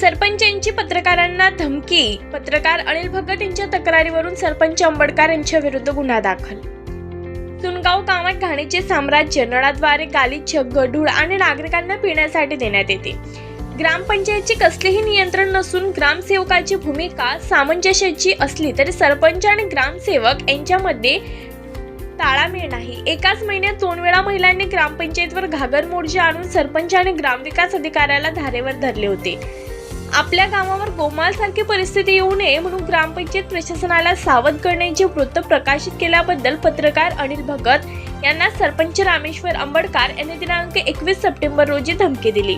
सरपंचांची पत्रकारांना धमकी पत्रकार अनिल भगत यांच्या तक्रारीवरून सरपंच आंबेडकर यांच्या विरुद्ध गुन्हा दाखल. सुनगाव गावात घाणीचे साम्राज्य नळाद्वारे गालिच्छ गढूळ आणि नागरिकांना पिण्यासाठी देण्यात येते. ग्रामपंचायतचे कसलेही नियंत्रण नसून ग्रामसेवकाची भूमिका सामंजस्याची असली तरी सरपंच आणि ग्रामसेवक यांच्यामध्ये ताळामेळ नाही. एकाच महिन्यात दोन वेळा महिलांनी ग्रामपंचायतवर घागर मोर्चा आणून सरपंच आणि ग्रामविकास अधिकाऱ्याला धारेवर धरले होते. आपल्या गावावर गोमालसारखी परिस्थिती येऊ नये म्हणून ग्रामपंचायत प्रशासनाला सावध करण्याचे वृत्त प्रकाशित केल्याबद्दल पत्रकार अनिल भगत यांना सरपंच रामेश्वर आंबडकर यांनी दिनांक एकवीस सप्टेंबर रोजी धमकी दिली.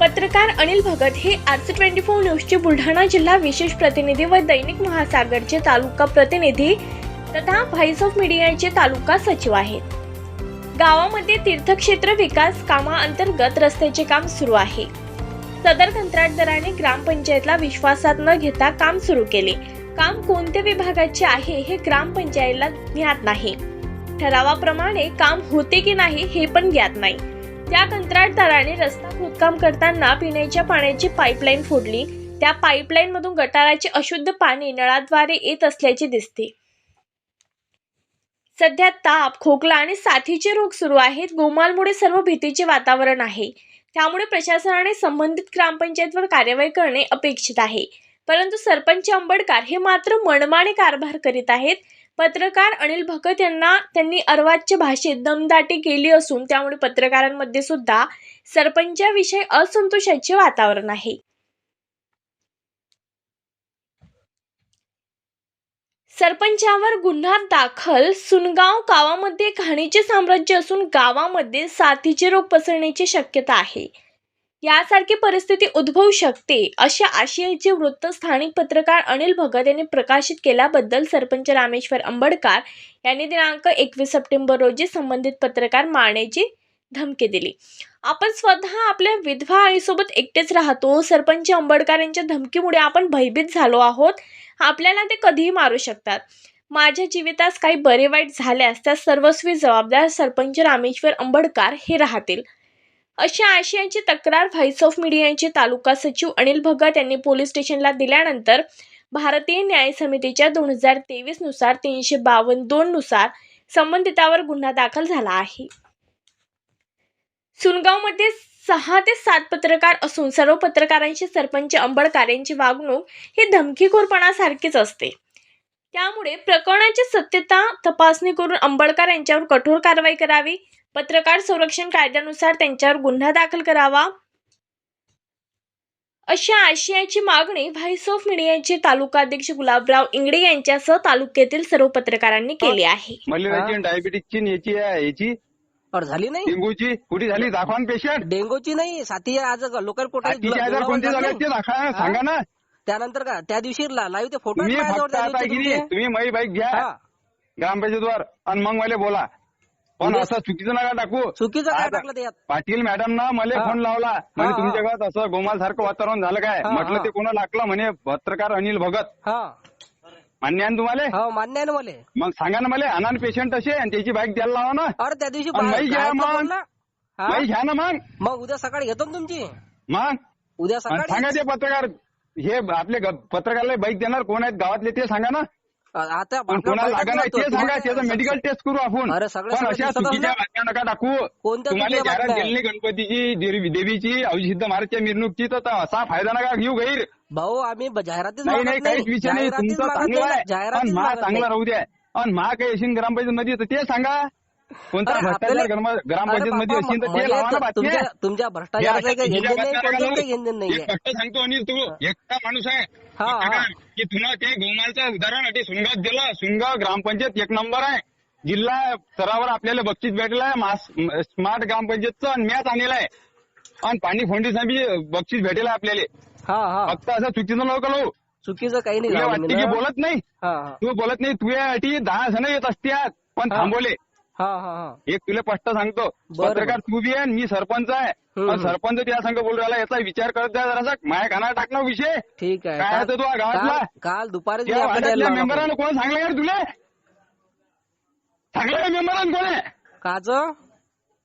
पत्रकार अनिल भगत हे आरसी ट्वेंटी फोर न्यूजचे बुलढाणा जिल्हा विशेष प्रतिनिधी व दैनिक महासागरचे तालुका प्रतिनिधी तथा व्हाईस ऑफ मीडियाचे तालुका सचिव आहेत. गावामध्ये तीर्थक्षेत्र विकास कामाअंतर्गत रस्त्याचे काम सुरू आहे. सदर कंत्राटदाराने ग्रामपंचायतला विश्वासात न घेता काम सुरू केले. काम कोणत्या विभागाचे आहे हे ग्रामपंचायतला ज्ञात नाही. ठरावाप्रमाणे काम होते की नाही हे पण ज्ञात नाही. त्या कंत्राटदाराने रस्ता खोदकाम करताना पिण्याच्या पाण्याची पाईपलाईन फोडली. त्या पाईपलाईन मधून गटाराचे अशुद्ध पाणी नळाद्वारे येत असल्याचे दिसते. सध्या ताप खोकला आणि साथीचे रोग सुरू आहेत. गोमालमुळे सर्व भीतीचे वातावरण आहे. त्यामुळे प्रशासनाने संबंधित ग्रामपंचायतवर कार्यवाही करणे अपेक्षित आहे. परंतु सरपंच आंबडकर हे मात्र मनमाने कारभार करीत आहेत. पत्रकार अनिल भगत यांना त्यांनी अर्वाच्य भाषेत दमदाटी केली असून त्यामुळे पत्रकारांमध्ये सुद्धा सरपंचाविषयी असंतोषाचे वातावरण आहे. सरपंचावर गुन्हा दाखल सुनगाव गावामध्ये घाणीचे साम्राज्य असून गावामध्ये साथीचे रोग पसरण्याची शक्यता आहे. यासारखी परिस्थिती उद्भवू शकते अशा आशयाचे वृत्त स्थानिक पत्रकार अनिल भगत यांनी प्रकाशित केल्याबद्दल सरपंच रामेश्वर आंबडकर यांनी दिनांक एकवीस सप्टेंबर रोजी संबंधित पत्रकार मारण्याची धमकी दिली. आपण स्वतः आपल्या विधवा आईसोबत एकटेच राहतो. सरपंच आंबडकर यांच्या धमकीमुळे आपण भयभीत झालो आहोत. आपल्याला ते कधीही मारू शकतात. माझ्या जीवितास काही बरे वाईट झाल्यास त्या सर्वस्वी जबाबदार सरपंच रामेश्वर अंबडकार हे राहतील. अशा आशयांची तक्रार व्हाईस ऑफ मीडियाचे तालुका सचिव अनिल भगत यांनी पोलीस स्टेशनला दिल्यानंतर भारतीय न्याय समितीच्या दोन हजार तेवीसनुसार तीनशे बावन्न दोननुसार संबंधितावर गुन्हा दाखल झाला आहे. सुनगावमध्ये सहा ते सात पत्रकार असून सर्व पत्रकारांशी सरपंच अंबडकर यांची वागणूक ही धमकीखोरपणासारखीच असते. त्यामुळे प्रकरणाची सत्यता तपासणी करून अंबडकर यांच्यावर कठोर कारवाई करावी पत्रकार संरक्षण कायद्यानुसार त्यांच्यावर गुन्हा दाखल करावा अशा आशयाची मागणी व्हाईस ऑफ मीडियाचे तालुका अध्यक्ष गुलाबराव इंगडे यांच्यासह तालुक्यातील सर्व पत्रकारांनी केली आहे. और झाली नाही. डेंग्यूची कुठे झाली? दाखवा पेशंट डेंगूची नाही साथी आज लोकल पोटात तिचे आजार कोणते झाले ते दाखवा सांगा ना. त्यानंतर का? त्या दिवशी लाईव्ह ते फोटो तुम्ही फक्त आता की नाही, माझी बाईक घ्या. ग्रामपंचायतवर आणि मग मला बोला. पण असं चुकीचं नका टाकू. चुकीचं काय टाकलं त्यात पाटील मॅडम ना मला हा. फोन लावला. म्हणजे हा, तुमच्या हा. गावात असं गोमाल सारखं वातावरण झालं काय? हा, म्हटलं हा. ते कोणा लागलं म्हणे? पत्रकार अनिल भगत. हा. मान्य आहे ना तुम्हाला? हो मान्य आहे ना मला. मग सांगा ना मला अनान पेशंट असे आणि त्याची बाईक द्यायला लावा ना. अरे त्या दिवशी बाहेर घ्या जायचं मग. बोलला. हा? घ्या ना मग. मग उद्या सकाळी घेतो ना तुमची. मग? उद्या आणि सांगा सकाळी ते पत्रकार हे आपले ग- पत्रकाराला बाईक देणार कोण आहेत गावातले ते सांगा ना. आता मेडिकल टेस्ट करू आपण. अरे नका टाकू? कोणत्या गणपतीची देवी- देवीची अवसिद्ध महाराजच्या मिरवणुकीची तर असा फायदा नका घेऊ गैर. भाऊ आम्ही जाहिरातीच नाही काहीच विषय तुमचं चांगलं. आहे. राहू द्या. आणि मा काही असेल ग्रामपंचायत मध्ये तर ते सांगा. कोणता भ्रष्टाचार ग्रामपंचायत मध्ये बाबा, असेल तर ते मला लावा ना तर बातम्या तुमच्या भ्रष्टाचाराचं काही घेणं नाही फक्त सांगतो अनिल तू एकटा माणूस आहे. की तुला ते गोमालचं उदाहरण अटे सुनगाव दिलं सुनगाव ग्रामपंचायत एक नंबर आहे. जिल्हा स्तरावर आपल्याला बक्षीस भेटलं आहे स्मार्ट ग्रामपंचायतचं आणि मॅच आणलेलं आहे. आणि पाणी फोंडीचं बी बक्षीस भेटेल आपल्याला. हा हा. फक्त असं चुकीचं नको लावू चुकीचं काही नाही. बोलत नाही? तू बोलत नाही तुझ्या अटी दहा जण येत असतात पण. थांबवले. हा हा हा. एक तुला स्पष्ट सांगतो. बरं. पत्रकार तू बी आहे आणि मी सरपंच आहे. हम्म. सरपंच त्या संघ बोलू राहिला याचा विचार करत जा जरासा. माया कानावर टाकणार विषय. ठीक आहे. काय काल- होतं तुझ्या गावातला? काल- काल दुपारी त्या वाड्यातल्या मेंबरानं कोण सांगलं यार तुला? सांगलं का मेंबरानं कोण? आहे काच?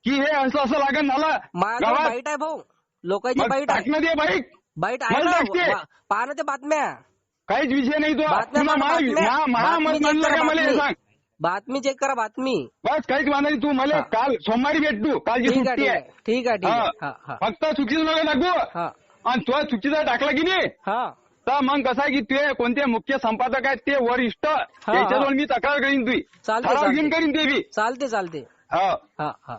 की हे असं असं लागण झालं. गावात बाईट आहे भाऊ. लोकांची मग बाईट आहे. टाकणं दे बाईक बाईट आहे मला ना टाकते. वा- पहा ना ते बातम्या. काहीच विषय नाही तो. बातम्या पहा, महा- बातम्या. बातमी म्हणलं का मला हे. सांग. बातमी चेक करा बातमी. बस काहीच नाही तू मला हा. काल सोमवारी भेट तू कालची ठीक आहे सुट्टी ठीक आहे. आहे ठीक आहे ठीक आहे. हा. हा. हा. फक्त चुकीचं नका टाकू हा. आणि तो चुकीचा टाकला की नाही? हा. तर मग कसं आहे की ते कोणते मुख्य संपादक आहेत ते वरिष्ठ त्याच्याजवळ मी तक्रार करीन तुझी. चालते, ठराव चालते. घेऊन करीन ते बी. चालते चालते हा. हा हा.